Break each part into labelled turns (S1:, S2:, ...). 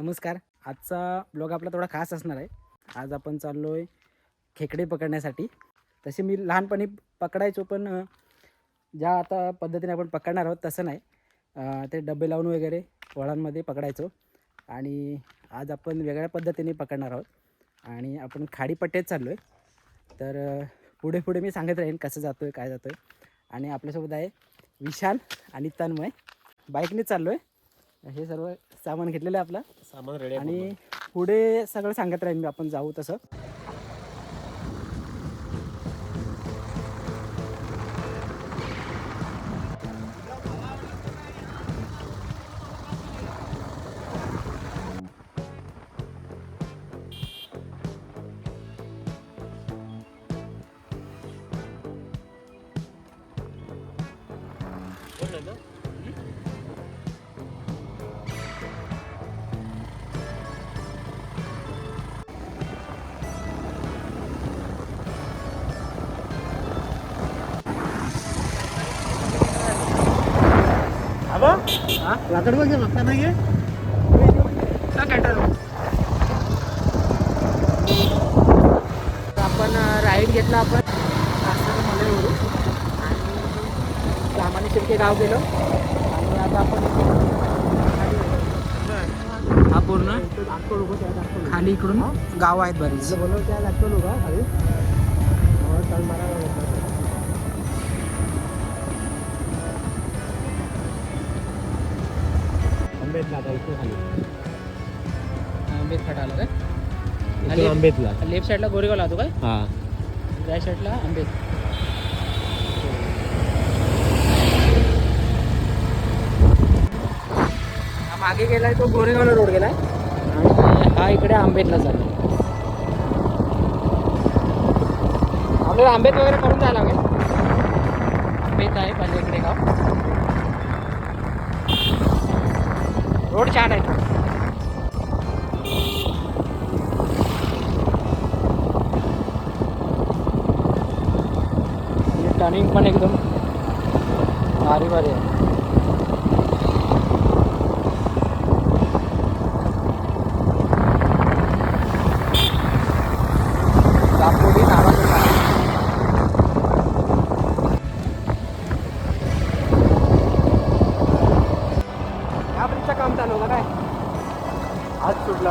S1: नमस्कार. आजचा ब्लॉग आपला थोडा खास असणार आहे. आज आपण चाललो आहे खेकडे पकडण्यासाठी. तसे मी लहानपणी पकडायचो पण ज्या आता पद्धतीने आपण पकडणार आहोत तसं नाही. ते डबे लावून वगैरे वळांमध्ये पकडायचो. आणि आज आपण वेगळ्या पद्धतीने पकडणार आहोत. आणि आपण खाडीपट्ट्यात चाललो आहे तर पुढे पुढे मी सांगत राहीन कसं जातो आहे काय जातो आहे आणि आपल्यासोबत आहे विशाल आणि तन्मय. बाईकनेच चाललो आहे हे सर्व सामान घेतलेलं आहे आपलं.
S2: सामान रेडी
S1: आणि पुढे सगळं सांगत राहीन मी आपण जाऊ तसं.
S2: लाकड बघ लागता नाही
S1: आपण राईड घेतला आपण. नाश्त्याचं मलईवरून आणि सामान्य शिर्के गाव गेलो. आणि आता आपण हा पूर्ण? खाली इकडून? गाव आहेत बरीच.
S2: त्या लागतो लोक खाली. आंबेतला आता इथे खाली
S1: आंबेत खटाला काय?
S2: इथे आंबेतला
S1: लेफ्ट साईडला गोरेगाव लागतो काय?
S2: हा.
S1: राईट साईडला आंबेत हा मागे गेलाय तो गोरेगावला रोड गेलाय. आणि हा इकडे आंबेतला चालला. आपल्याला आंबेत वगैरे करून जायला लागेल. आंबेत आहे पहिले इकडे गाव. रोड छान आहे. टर्निंग पण एकदम भारी भारी आहे.
S2: आज सुटला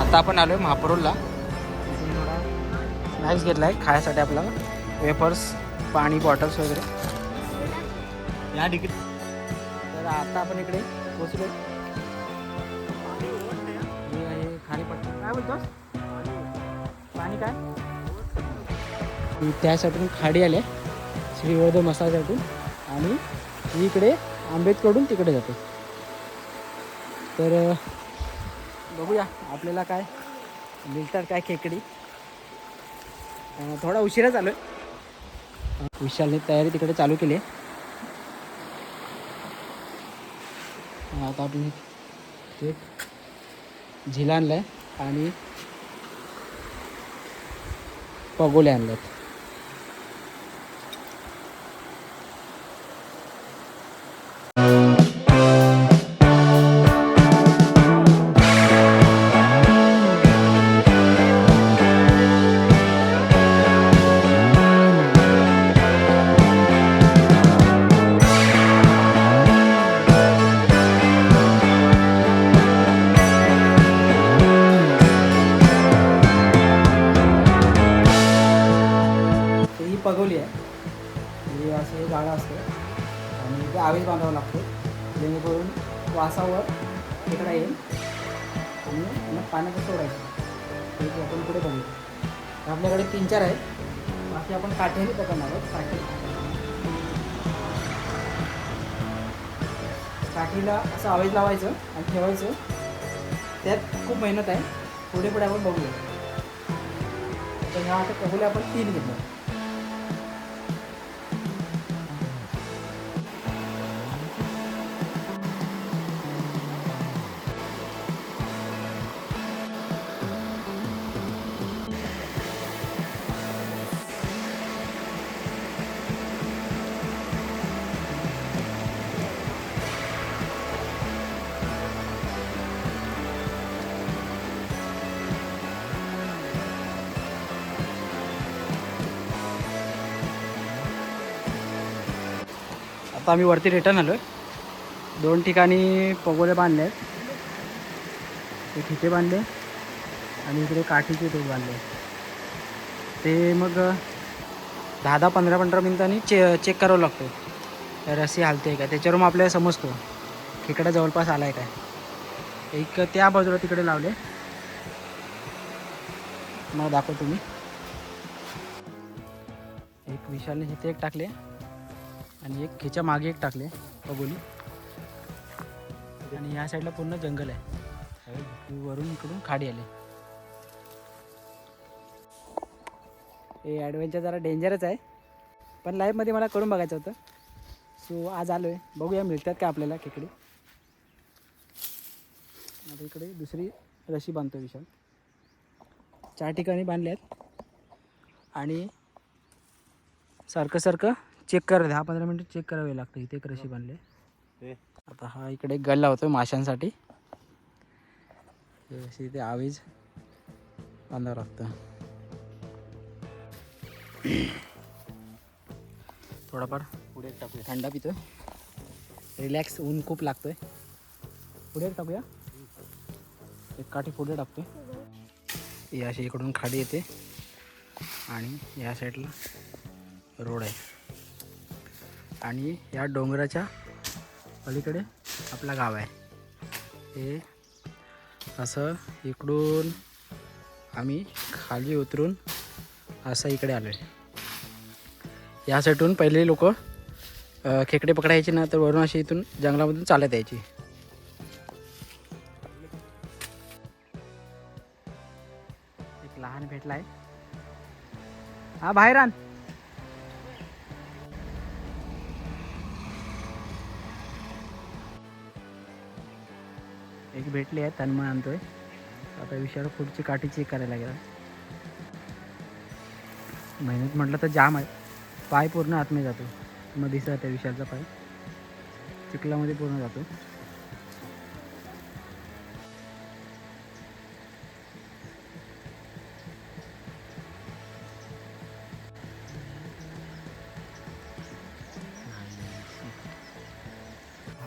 S1: आता आपण आलोय महापरोलला स्नॅक्स घेतला आहे खायसाठी आपला वेफर्स पाणी बॉटल्स वगैरे.
S2: या
S1: तर आता आपण इकडे पोचलो आहे खारीपट्टा काय बोलतोस? पाणी काय? त्यासाठी खाडी आल्या श्रीवर्ध मसाल्यातून. आणि इकडे आंबेडकडून तिकडे जातो. तर बघूया आपल्याला काय मिळतात काय खेकडी. थोडा उशिरा चालू आहे. विशालने तयारी तिकडे चालू केली आहे. आता आपण एक झिला आणलाय आणि पगोले आणल्यात बांधावं लागतो. जेणेकरून वासावर तिकडे येईल आणि मग पाण्यात सोडायचं. ते आपण पुढे बघू. आपल्याकडे तीन चार आहेत. बाकी आपण काठ्याने पकडणार आहोत. काठी. काठीला असं आवाज लावायचं आणि ठेवायचं. त्यात खूप मेहनत आहे. पुढे पुढे आपण बघूया. तर ह्या आता कबुल्या आपण तीन घेतो आता आम्ही वरती रिटर्न आलो आहे दोन ठिकाणी पगोले बांधले आहेत. ते इथे बांधले आणि इकडे काठीचे टोक बांधले ते मग दहा दहा पंधरा पंधरा मिनिटांनी चे चेक करावं लागतो रस्सी हालते का? त्याच्यावर मग आपल्याला समजतो खेकडा जवळपास आला आहे काय? एक त्या बाजूला तिकडे लावले. मला दाखवतो मी. एक विशालने इथे एक टाकले. आणि एक खिच्या मागे एक टाकले पगोली आणि ह्या साईडला पूर्ण जंगल आहे. वरून इकडून खाडी आली. हे ॲडव्हेंचर जरा डेंजरच आहे. पण लाईफमध्ये मला करून बघायचं होतं. सो आज आलो आहे बघूया मिळतात का आपल्याला खेकडे. आता इकडे दुसरी रशी बांधतो विशाल. चार ठिकाणी बांधल्यात. आहेत आणि सारखं सारखं चेक कर दहा पंधरा मिनटं चेक करावे लागतं. इथे बांधले
S2: हे.
S1: आता हा इकडे एक गल लावतो माशांसाठी. अशी इथे आवीज. बांधावं लागतं थोडाफार
S2: पुढे टाकूया.
S1: थंडा पितोय. रिलॅक्स ऊन खूप लागतोय. पुढे एक टाकूया. एक काठी पुढे टाकतोय. ही अशी इकडून खाडी येते. आणि या साईडला रोड आहे. आणि या डोंगराच्या पलीकडे आपला गाव आहे. हे असं इकडून आम्ही खाली उतरून असं इकडे आलो आहे या साईडून पहिले लोक खेकडे पकडायचे ना तर वरून अशी इथून जंगलामधून चालत यायची. एक लहान आहे हा बाहेर आण. एक भेटली आहे तन्मय आणतोय. आता विषयावर पुढची काठी चेक करायला गेला. मेहनत म्हटलं तर जाम आहे. पाय पूर्ण आतमध्ये जातो. मग दिसत आहे विशालचा पाय. चिखलामध्ये पूर्ण जातो.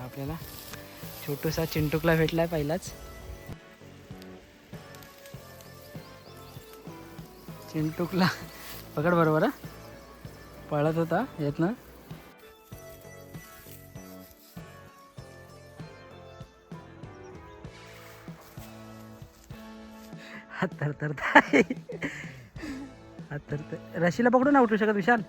S1: आपल्याला छोटूसा चिंटुकला भेटलाय पहिलाच. चिंटुकला पकड बरोबर पळत होता येत ना. हात तर तर तर रशीला पकडून ना उठू शकत विशाल?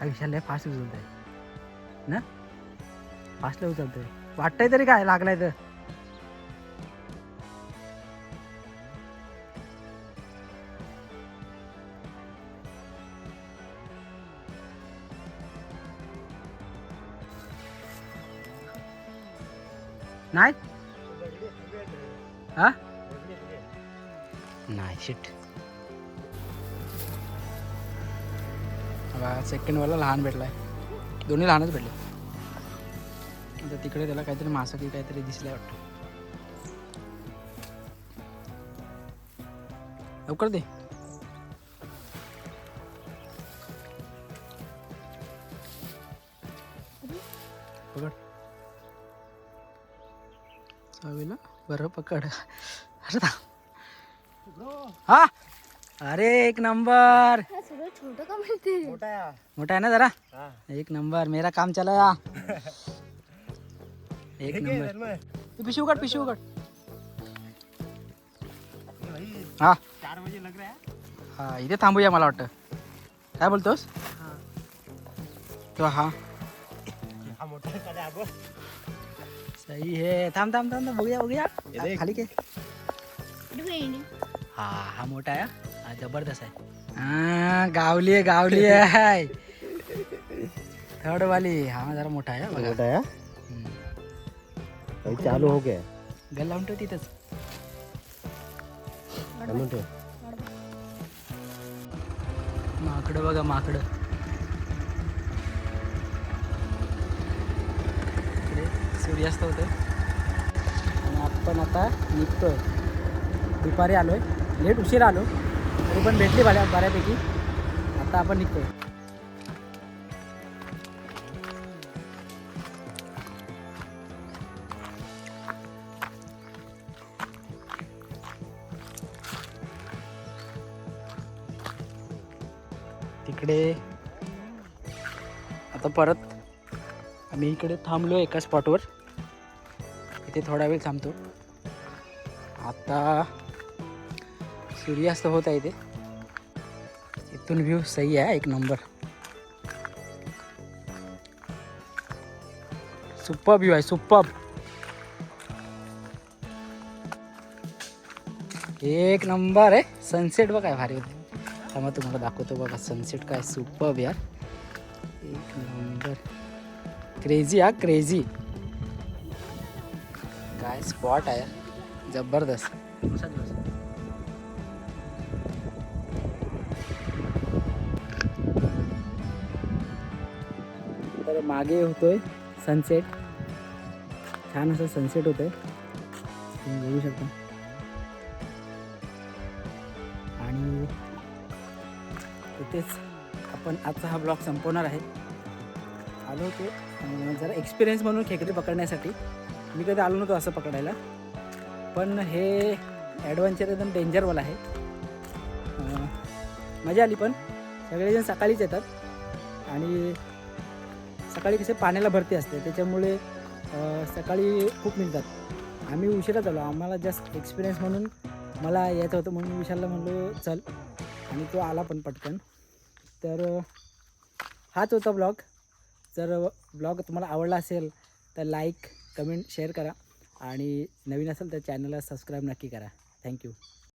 S1: हा विशाल लय फास्ट उचलतोय. ना? फास्ट लय उचलतोय. वाटतंय तरी काय लागलाय तर. नाही? हा? नाही शिट सेकंडवाला लहान भेटलाय. दोन्ही लहानच भेटले. आता तिकडे त्याला काहीतरी मासा की काहीतरी दिसलंय वाटतं. लवकर दे. पकड. चावीला बरं पकड. अरे हा! अरे एक नंबर.
S3: छोटं का
S2: मोठा आहे
S1: ना जरा?
S2: हा.
S1: एक नंबर मेरा काम चला या एक नंबर. तू पिशू काढ पिशू काढ
S2: हे. चार बजे लग रहा है.
S1: हा इथे थांबूया मला वाटतं. काय बोलतोस? तो हा.
S2: हा.
S1: सही है. थांब थांब थांब थांब, बघूया बघूया. खाली के. हा हा मोठा आहे हा. हा जबरदस्त आहे. हा गावली आहे गावली आहे. थर्ड वाली हा जरा मोठा आहे हा बघा.
S2: मोठा आहे हा?
S1: हम्म.
S2: चालू हो गया
S1: गल लावून ठेव तिथंच.
S2: ठेव.
S1: माकडं बघा माकडं. सूर्यास्त होते आणि आपण आता निघतोय. दुपारी आलो आहे लेट उशीर आलो. तरी पण भेटली बऱ्या बऱ्यापैकी. आता आपण निघतोय. तिकडे आता परत आम्ही इकडे थांबलो एका स्पॉटवर इथे थोडा वेळ थांबतो. आता सूर्यास्त होत आहे इथे इथून व्ह्यू सही आहे एक नंबर सुप्पा व्ह्यू आहे सुप्पा एक नंबर आहे सनसेट बघा भारी होते. त्यामुळे तुम्हाला दाखवतो बघा सनसेट काय सुपर यार. एक नंबर क्रेझी हा क्रेझी काय स्पॉट आहे यार. जबरदस्त. मागे होतोय. सनसेट छान असं सनसेट होतोय. तुम्ही बघू शकता. आणि तिथेच आपण आजचा हा ब्लॉग संपवणार आहे. आलो होतो जरा एक्सपिरियन्स म्हणून खेकडे पकडण्यासाठी. मी कधी आलो नव्हतो असं पकडायला. पण हे ॲडव्हेंचर एकदम डेंजरवाल आहे. मजा आली पण. सगळेजण सकाळीच येतात. आणि सकाळी कसे पाण्याला भरती असते. त्याच्यामुळे सकाळी खूप मिळतात आम्ही उशिरा आलो. आम्हाला जस्ट एक्सपिरियन्स म्हणून मला यायचं होतं म्हणून विशालला म्हणलो चल. आणि तो आला पण पटकन. तर हाच होता ब्लॉग. जर ब्लॉग तुम्हाला आवडला असेल तर लाईक कमेंट शेअर करा. आणि नवीन असेल तर चॅनलला सबस्क्राईब नक्की करा. थँक्यू